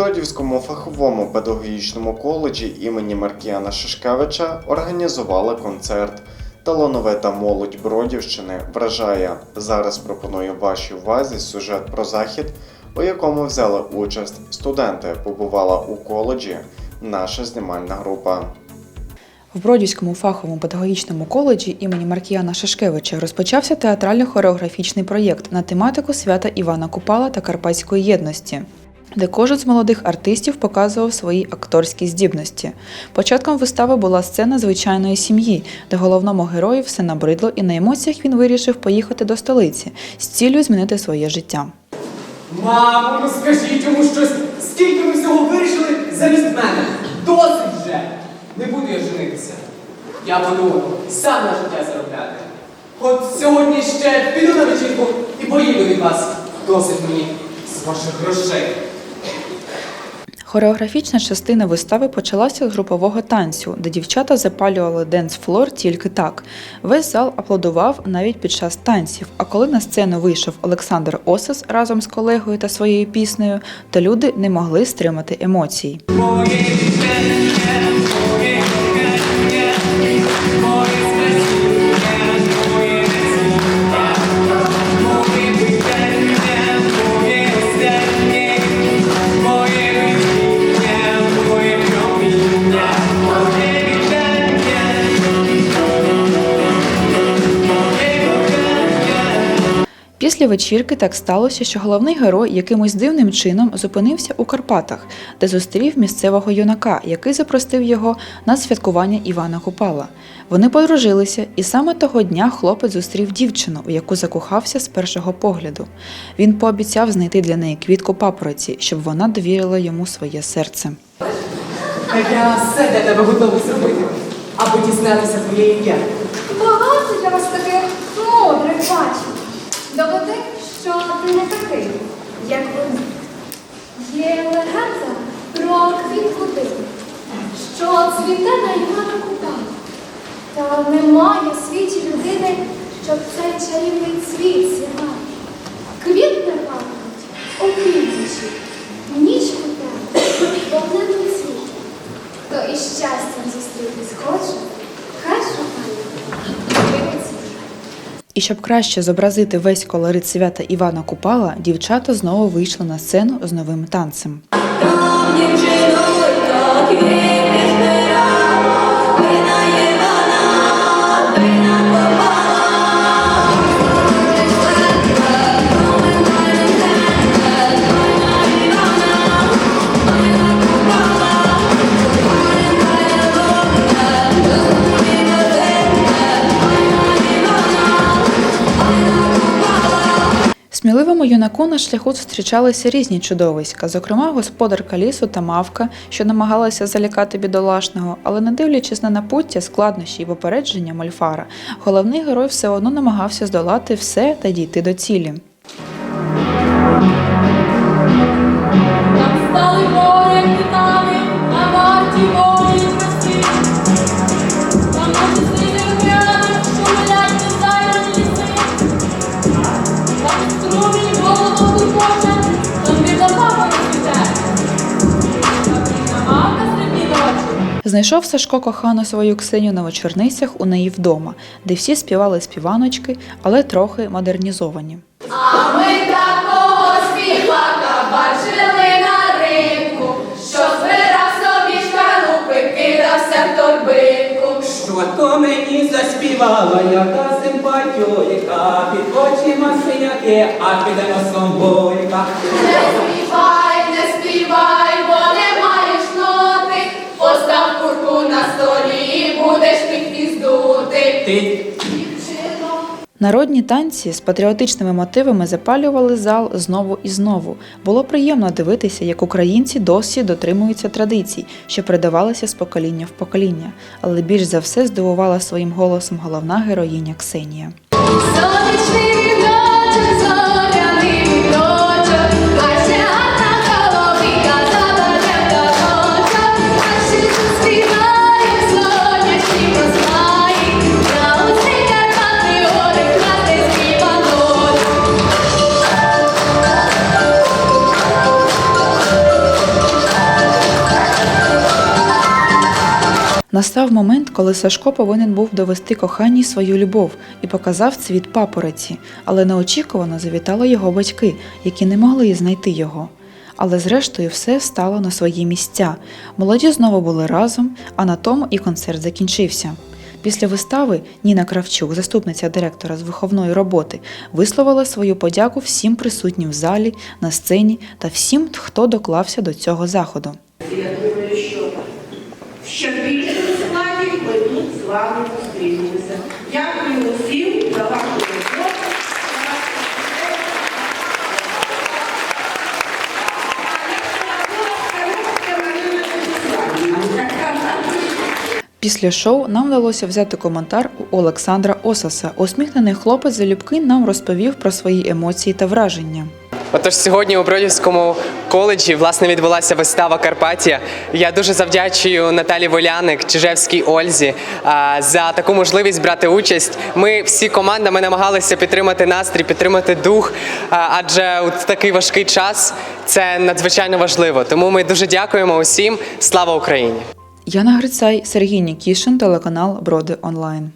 Бродівському фаховому педагогічному коледжі імені Маркіяна Шишкевича організували концерт. Талановита молодь Бродівщини вражає. Зараз пропоную вашій увазі сюжет про захід, у якому взяли участь студенти. Побувала у коледжі наша знімальна група. В Бродівському фаховому педагогічному коледжі імені Маркіяна Шашкевича розпочався театрально-хореографічний проєкт на тематику свята Івана Купала та Карпатської єдності. Де кожен з молодих артистів показував свої акторські здібності. Початком вистави була сцена звичайної сім'ї, де головному герою все набридло, і на емоціях він вирішив поїхати до столиці з цілею змінити своє життя. Мамо, скажіть йому щось, скільки ви всього вирішили замість мене? Досить вже! Не буду я женитися. Я буду сам на життя заробляти. От сьогодні ще піду на вечірку і поїду від вас. Досить мені з ваших грошей. Хореографічна частина вистави почалася з групового танцю, де дівчата запалювали денс-флор тільки так. Весь зал аплодував навіть під час танців. А коли на сцену вийшов Олександр Осис разом з колегою та своєю піснею, то люди не могли стримати емоцій. Після вечірки так сталося, що головний герой якимось дивним чином зупинився у Карпатах, де зустрів місцевого юнака, який запросив його на святкування Івана Купала. Вони подружилися, і саме того дня хлопець зустрів дівчину, у яку закохався з першого погляду. Він пообіцяв знайти для неї квітку папороті, щоб вона довірила йому своє серце. Я все для тебе готовий зробити, аби дізнатися твоє ім'я. Багато для вас таких мудрих бачив. Ти не такий, як вони. Є легенда про квітку диву, що цвіте на Івана Купала. Та немає в І щоб краще зобразити весь колорит свята Івана Купала, дівчата знову вийшли на сцену з новим танцем. Сміливому юнаку на шляху зустрічалися різні чудовиська, зокрема господарка лісу та мавка, що намагалася залякати бідолашного, але не дивлячись на напуття, складнощі й попередження Мольфара, головний герой все одно намагався здолати все та дійти до цілі. Знайшов Сашко кохану свою Ксеню на вечорницях у неї вдома, де всі співали співаночки, але трохи модернізовані. А ми такого співака бачили на ринку, що збирав собі шкарупи, кидався в торбинку. Що то мені заспівала, яка симпатюйка, під очима синяки, а під носом бойка. Не співай, не співай, будеш підпіздути. Ти Народні танці з патріотичними мотивами запалювали зал знову і знову. Було приємно дивитися, як українці досі дотримуються традицій, що передавалися з покоління в покоління. Але більш за все здивувала своїм голосом головна героїня Ксенія. сонячний Настав момент, коли Сашко повинен був довести коханій свою любов і показав цвіт папороті, але неочікувано завітали його батьки, які не могли знайти його. Але зрештою все стало на свої місця. Молоді знову були разом, а на тому і концерт закінчився. Після вистави Ніна Кравчук, заступниця директора з виховної роботи, висловила свою подяку всім присутнім в залі, на сцені та всім, хто доклався до цього заходу. Я думаю, що в ще більшому складі ми тут з вами зустрінемося. Дякую усім за вашу роботу. Після шоу нам вдалося взяти коментар у Олександра Осаса. Усміхнений хлопець залюбки нам розповів про свої емоції та враження. Отож, сьогодні у Бродівському коледжі власне відбулася вистава Карпатія. Я дуже завдячую Наталі Воляник, Чижевській Ользі за таку можливість брати участь. Ми всі командами намагалися підтримати настрій, підтримати дух, адже у такий важкий час це надзвичайно важливо. Тому ми дуже дякуємо усім. Слава Україні! Яна Грицай, Сергій Нікішин, телеканал Броди Онлайн.